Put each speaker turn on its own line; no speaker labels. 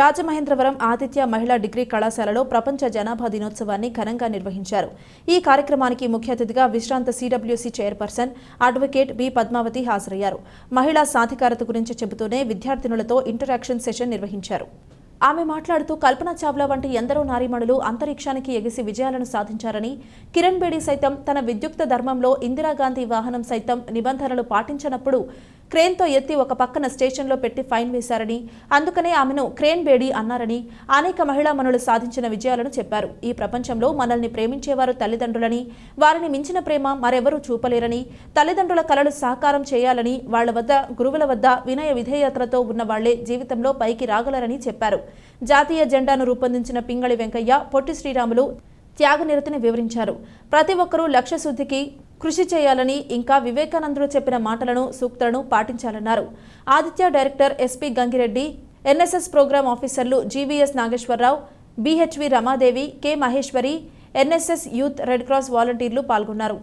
రాజమహేంద్రవరం ఆదిత్య మహిళా డిగ్రీ కళాశాలలో ప్రపంచ జనాభా దినోత్సవాన్ని ఘనంగా నిర్వహించారు. ఈ కార్యక్రమానికి ముఖ్య అతిథిగా విశ్రాంత CWC chairperson advocate B Padmavathi హాజరయ్యారు. మహిళా సాధికారత గురించి చెబుతూనే విద్యార్థినులతో ఇంటరాక్షన్ సెషన్ నిర్వహించారు. ఆమె మాట్లాడుతూ కల్పన చావ్లా వంటి ఎందరో నారీమణులు అంతరిక్షానికి ఎగిసి విజయాలను సాధించారని కిరణ్ బేడీ సైతం తన విద్యుక్త ధర్మంలో ఇందిరాగాంధీ వాహనం సైతం నిబంధనలు పాటించనప్పుడు క్రేన్తో ఎత్తి ఒక పక్కన స్టేషన్లో పెట్టి ఫైన్ వేశారని అందుకనే ఆమెను క్రేన్ బేడీ అన్నారని అనేక మహిళా మనులు సాధించిన విజయాలను చెప్పారు. ఈ ప్రపంచంలో మనల్ని ప్రేమించేవారు తల్లిదండ్రులని వారిని మించిన ప్రేమ మరెవరూ చూపలేరని తల్లిదండ్రుల కలలు సహకారం చేయాలని వాళ్ళ వద్ద గురువుల వద్ద వినయ విధేయతలతో ఉన్న వాళ్ళే జీవితంలో పైకి రాగలరని చెప్పారు. జాతీయ జెండాను రూపొందించిన పింగళి వెంకయ్య పొట్టి శ్రీరాములు త్యాగనిరతిని వివరించారు. ప్రతి ఒక్కరూ లక్ష్యశుద్ధికి కృషి చేయాలని ఇంకా వివేకానందుడు చెప్పిన మాటలను సూక్తులను పాటించాలన్నారు. Aditya director SP Gangireddy NSS program ఆఫీసర్లు GVS Nageswara Rao BHV Ramadevi K Maheswari NSS youth red cross వాలంటీర్లు పాల్గొన్నారు.